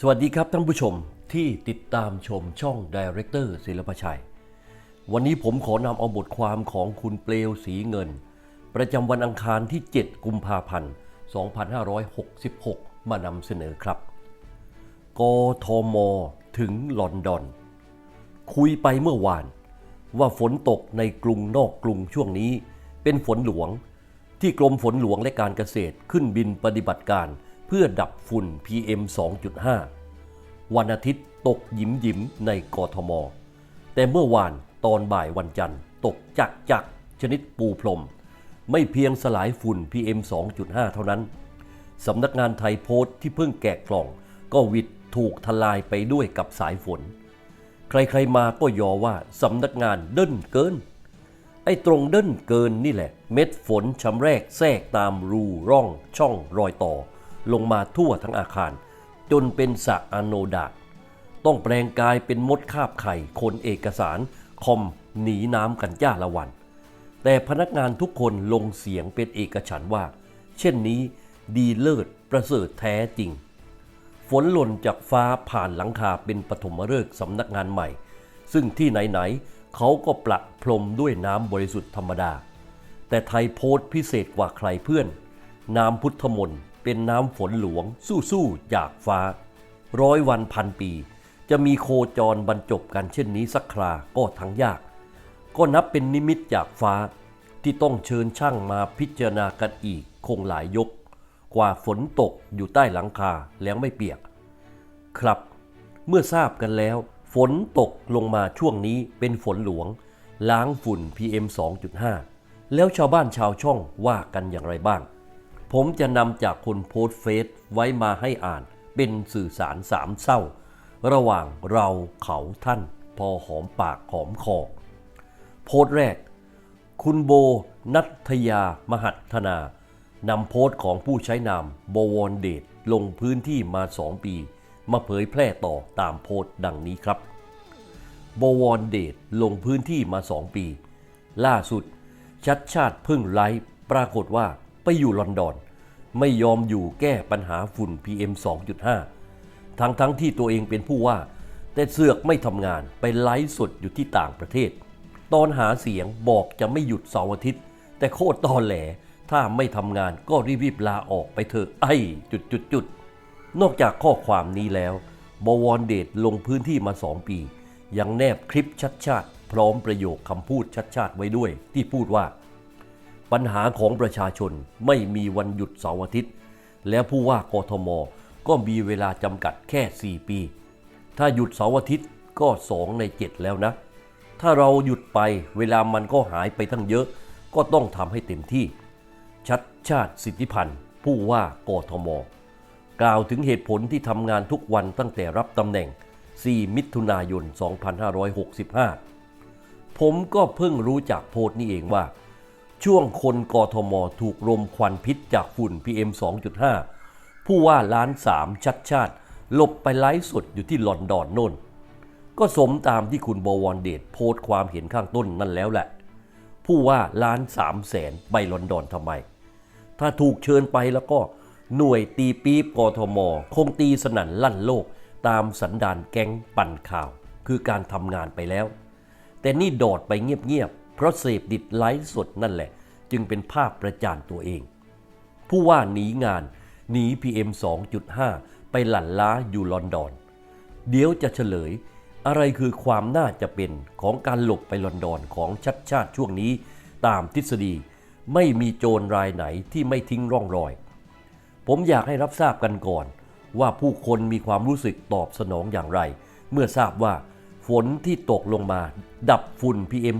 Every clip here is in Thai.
สวัสดีครับท่านผู้ชมที่ติดตามชมช่องดีเรคเตอร์ศิลปชัย วันนี้ผมขอนำเอาบทความของคุณเปลวสีเงิน ประจำวันอังคารที่ 7 กุมภาพันธ์ 2566 มานำเสนอครับ กทม ถึงลอนดอน คุยไปเมื่อวาน ว่าฝนตกในกรุงนอกกรุงช่วงนี้ เป็นฝนหลวง ที่กรมฝนหลวงและการเกษตรขึ้นบินปฏิบัติการ เพื่อดับฝุ่น PM 2.5 วันอาทิตย์ตกหยิมหยิมในกทม แต่เมื่อวานตอนบ่ายวันจันทร์ ตกจักจักชนิดปูพรม ไม่เพียงสลายฝุ่น PM 2.5 เท่านั้น สำนักงานไทยโพสต์ที่เพิ่งแกะกล่อง ก็วิดถูกทลายไปด้วยกับสายฝน ใครๆมาก็ยอว่าสำนักงานเด่นเกิน ไอ้ตรงเด่นเกินนี่แหละ เม็ดฝนชำแรกแทรกตามรูร่องช่องรอยต่อ ลงมาทั่วทั้งอาคาร จนเป็นสะอโนดาตต้องแปลงกายเป็นมดคาบไข่คนเอกสาร คอมหนีน้ำกันจ้าละวัน แต่พนักงานทุกคนลงเสียงเป็นเอกฉันว่า เช่นนี้ดีเลิศประเสริฐแท้จริง ฝนหล่นจากฟ้าผ่านหลังคาเป็นปฐมฤกษ์สำนักงานใหม่ ซึ่งที่ไหนๆเขาก็ประพรมด้วยน้ำบริสุทธิ์ธรรมดา แต่ไทยโพสต์พิเศษกว่าใครเพื่อน น้ำพุทธมนต์ เป็นน้ำฝนหลวงสู้ๆจากฟ้า ร้อยวันพันปี จะมีโคจรบรรจบกันเช่นนี้สักคราก็ทั้งยาก ก็นับเป็นนิมิตจากฟ้าที่ต้องเชิญช่างมาพิจารณากันอีกคงหลายยก กว่าฝนตกอยู่ใต้หลังคาแล้วไม่เปียก ครับ เมื่อทราบกันแล้ว ฝนตกลงมาช่วงนี้เป็นฝนหลวง ล้างฝุ่น PM 2.5 แล้วชาวบ้านชาวช่องว่ากันอย่างไรบ้าง ผมจะนำจากคนโพสเฟซไว้มาให้อ่านเป็นสื่อสารสามเศร้า ระหว่างเราเขาท่านพอหอมปากหอมคอ โพสแรก คุณโบนัทยามหัฒนานำโพสของผู้ใช้นามบวรเดชลงพื้นที่มาสองปี มาเผยแพร่ต่อตามโพสดังนี้ครับ บวรเดชลงพื้นที่มาสองปี ล่าสุดชัดชาติเพิ่งไลฟ์ปรากฏว่า ไปอยู่ลอนดอน ไม่ยอมอยู่แก้ปัญหาฝุ่น PM 2.5 ทั้งทั้งที่ตัวเองเป็นผู้ว่า แต่เสือกไม่ทำงานไปไลฟ์สดอยู่ที่ต่างประเทศ ตอนหาเสียงบอกจะไม่หยุดเสาร์อาทิตย์ แต่โคตรตอแหล ถ้าไม่ทำงานก็รีบๆลาออกไปเถอะไอ้จุดจุดจุดๆนอกจากข้อความนี้แล้ว บวรเดชลงพื้นที่มาสองปี ยังแนบคลิปชัดชาติ พร้อมประโยคคำพูดชัดชาติไว้ด้วย ที่พูดว่า ปัญหาของประชาชนไม่มีวันหยุดเสาร์อาทิตย์ และผู้ว่ากทม ก็มีเวลาจำกัดแค่ 4 ปี ถ้าหยุดเสาร์อาทิตย์ก็ 2 ใน 7 แล้วนะ ถ้าเราหยุดไปเวลามันก็หายไปทั้งเยอะ ก็ต้องทำให้เต็มที่ ชัดชาติสิทธิพันธ์ ผู้ว่ากทม กล่าวถึงเหตุผลที่ทำงานทุกวันตั้งแต่รับตำแหน่ง 4 มิถุนายน 2565 ผมก็เพิ่งรู้จากโพสต์นี้เองว่า ช่วงคนกทมถูกรมควันพิษจากฝุ่น PM 2.5 ผู้ว่าล้านสามชัดชาติหลบไปไลฟ์สดอยู่ที่ลอนดอนโน่น ก็สมตามที่คุณบวรเดชโพสต์ความเห็นข้างต้นนั่นแล้วแหละ ผู้ว่าล้านสามแสนไปลอนดอนทำไม ถ้าถูกเชิญไปแล้วก็หน่วยตีปี๊บกทม คงตีสนั่นลั่นโลก ตามสันดานแก๊งปั่นข่าว คือการทำงานไปแล้ว แต่นี่โดดไปเงียบๆ เพราะเสพดิดไลฟ์สดนั่นแหละ จึงเป็นภาพประจานตัวเอง ผู้ว่าหนีงานหนี PM 2.5 ไปหลั่นล้าอยู่ลอนดอน เดี๋ยวจะเฉลย อะไรคือความน่าจะเป็นของการหลบไปลอนดอนของชัดชาติช่วงนี้ ตามทฤษฎีไม่มีโจรรายไหนที่ไม่ทิ้งร่องรอย ผมอยากให้รับทราบกันก่อน ว่าผู้คนมีความรู้สึกตอบสนองอย่างไร เมื่อทราบว่า ฝนที่ตกลงมา ดับฝุ่น PM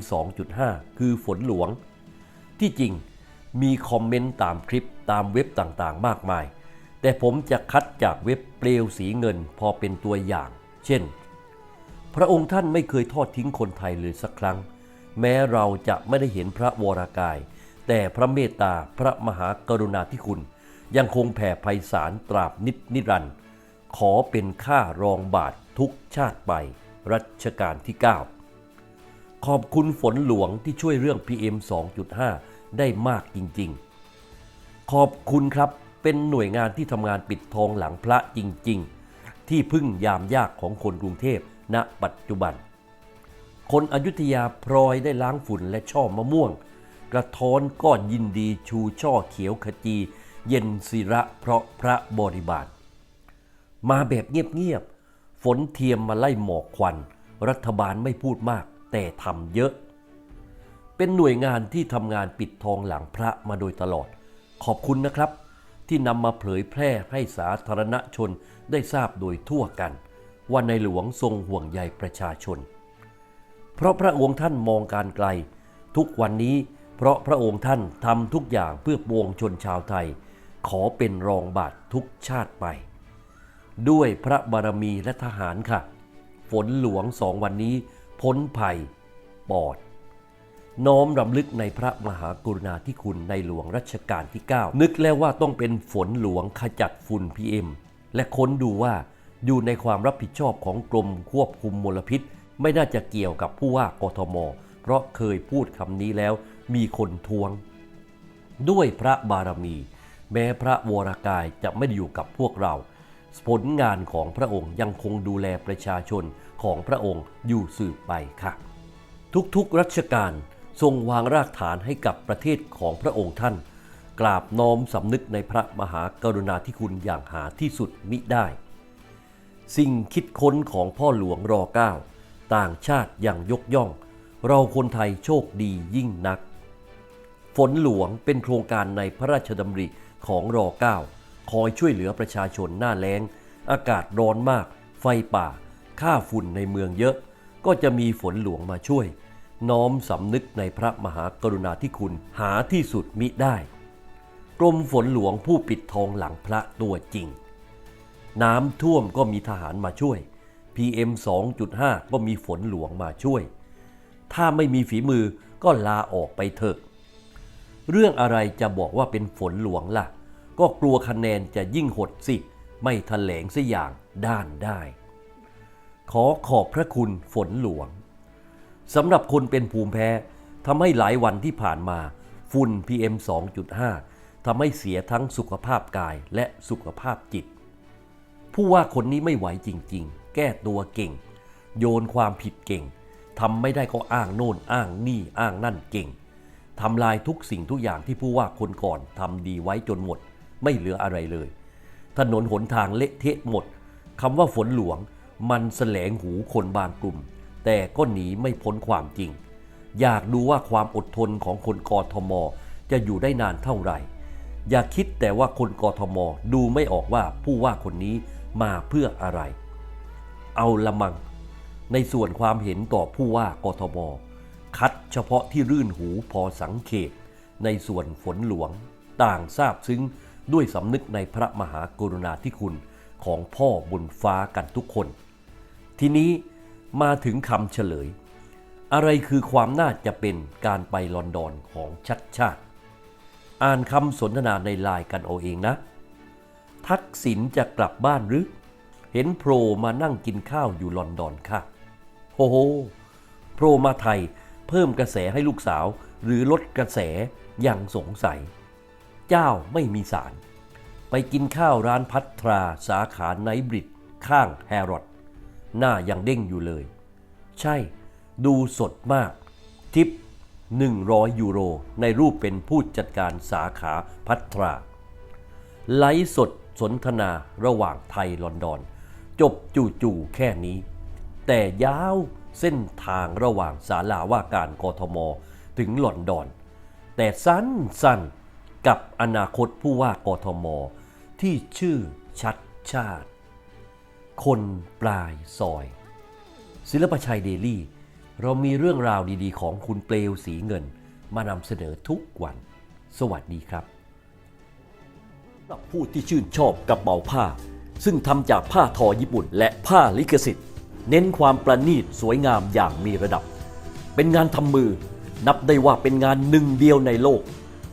2.5 คือฝนหลวง ที่จริงมีคอมเมนต์ตามคลิปตามเว็บต่างๆ มากมาย แต่ผมจะคัดจากเว็บเปลวสีเงินพอเป็นตัวอย่าง เช่น พระองค์ท่านไม่เคยทอดทิ้งคนไทยเลยสักครั้ง แม้เราจะไม่ได้เห็นพระวรากาย แต่พระเมตตาพระมหากรุณาธิคุณ ยังคงแผ่ไพศาลตราบนิจนิรันดร์ขอเป็นข้ารองบาททุกชาติไป รัชกาลที่ 9 ขอบคุณฝนหลวงที่ช่วยเรื่อง PM 2.5 ได้มากจริงๆ ขอบคุณครับเป็นหน่วยงานที่ทำงานปิดทองหลังพระจริงๆ ที่พึ่งยามยากของคนกรุงเทพณปัจจุบัน คนอยุธยาพลอยได้ล้างฝุ่นและช่อมะม่วง กระท้อนก็ยินดีชูช่อเขียวขจี เย็นศิระเพราะพระบริบาลมาแบบเงียบๆ ฝนเทียมมาไล่หมอกควัน รัฐบาลไม่พูดมาก แต่ทำเยอะ เป็นหน่วยงานที่ทำงานปิดทองหลังพระมาโดยตลอด ขอบคุณนะครับ ที่นำมาเผยแพร่ให้สาธารณชนได้ทราบโดยทั่วกัน ว่าในหลวงทรงห่วงใยประชาชน เพราะพระองค์ท่านมองการไกล ทุกวันนี้เพราะพระองค์ท่านทำทุกอย่างเพื่อปวงชนชาวไทย ขอเป็นรองบาททุกชาติไป ด้วยพระบารมีและทหารค่ะ ฝนหลวงสองวันนี้ พ้นภัย ปอด น้อมรำลึกในพระมหากรุณาธิคุณในหลวงรัชกาลที่ 9 นึกแล้วว่าต้องเป็นฝนหลวงขจัดฝุ่น PM และค้นดูว่าอยู่ในความรับผิดชอบของกรมควบคุมมลพิษ ไม่น่าจะเกี่ยวกับผู้ว่ากทม เพราะเคยพูดคำนี้แล้วมีคนทวง ด้วยพระบารมี แม้พระวรากายจะไม่ได้อยู่กับพวกเรา ผลงานของพระองค์ยังคงดูแลประชาชนของพระองค์อยู่สืบไปค่ะ ทุกๆรัชกาลทรงวางรากฐานให้กับประเทศของพระองค์ท่าน กราบน้อมสำนึกในพระมหากรุณาธิคุณอย่างหาที่สุดมิได้ สิ่งคิดค้นของพ่อหลวงรอเก้าต่างชาติอย่างยกย่อง เราคนไทยโชคดียิ่งนัก ฝนหลวงเป็นโครงการในพระราชดำริของรอเก้า คอยช่วยเหลือประชาชนหน้าแล้ง อากาศร้อนมาก ไฟป่า ค่าฝุ่นในเมืองเยอะ ก็จะมีฝนหลวงมาช่วย น้อมสำนึกในพระมหากรุณาธิคุณหาที่สุดมิได้ กรมฝนหลวงผู้ปิดทองหลังพระตัวจริง น้ำท่วมก็มีทหารมาช่วย PM 2.5 ก็มีฝนหลวงมาช่วย ถ้าไม่มีฝีมือก็ลาออกไปเถอะ เรื่องอะไรจะบอกว่าเป็นฝนหลวงล่ะ ก็กลัวคะแนนจะยิ่งหดสิ ไม่แถลงสัอย่างด้านได้ ขอขอบพระคุณฝนหลวงสำหรับคนเป็นภูมิแพ้ทำให้หลายวันที่ผ่านมาฝุ่น PM 2.5 ทำให้เสียทั้งสุขภาพกายและสุขภาพจิต ผู้ว่าคนนี้ไม่ไหวจริงๆ แก้ตัวเก่ง โยนความผิดเก่งทำไม่ได้ก็อ้างโน่นอ้างนี่อ้างนั่นเก่งทำลายทุกสิ่งทุกอย่างที่ผู้ว่าคนก่อนทำดีไว้จนหมด ไม่เหลืออะไรเลย ถนนหนทางเละเทะหมดคำว่าฝนหลวงมันแสลงหูคนบางกลุ่ม แต่ก็หนีไม่พ้นความจริง อยากดูว่าความอดทนของคนกทม จะอยู่ได้นานเท่าไหร่ อย่าคิดแต่ว่าคนกทมดูไม่ออกว่าผู้ว่าคนนี้มาเพื่ออะไร เอาละมัง ในส่วนความเห็นต่อผู้ว่ากทม คัดเฉพาะที่รื่นหูพอสังเขตในส่วนฝนหลวง ต่างทราบซึ้ง ด้วยสำนึกในพระมหากรุณาธิคุณของพ่อบนฟ้ากันทุกคน ทีนี้มาถึงคำเฉลย อะไรคือความน่าจะเป็นการไปลอนดอนของชัดชาติ อ่านคำสนทนาในไลน์กันเอาเองนะ ทักษิณจะกลับบ้านหรือ เห็นโผล่มานั่งกินข้าวอยู่ลอนดอนค่ะโอ้โหโผล่มาไทยเพิ่มกระแสให้ลูกสาวหรือลดกระแสยังสงสัย เจ้าไม่มีสาร ไปกินข้าวร้านพัทราสาขาไนบริดข้างแฮร์รอดหน้ายังเด้งอยู่เลย ใช่ ดูสดมาก ทิป 100 ยูโร ในรูปเป็นผู้จัดการสาขาพัทรา ไลฟ์สดสนทนาระหว่างไทยลอนดอน จบจู่ๆแค่นี้ แต่ยาวเส้นทางระหว่างศาลาว่าการกทม ถึงลอนดอน แต่สั้นๆ กับอนาคตผู้ว่ากทม ที่ชื่อชัดชาติ คนปลายซอย ศิลปชัยเดลี่ เรามีเรื่องราวดีๆ ของคุณเปลวสีเงิน มานำเสนอทุกวัน สวัสดีครับสำหรับผู้ที่ชื่นชอบกระเป๋าผ้า ซึ่งทำจากผ้าทอญี่ปุ่น และผ้าลิขสิทธิ์ เน้นความประณีตสวยงามอย่างมีระดับ เป็นงานทำมือ นับได้ว่าเป็นงานหนึ่งเดียวในโลก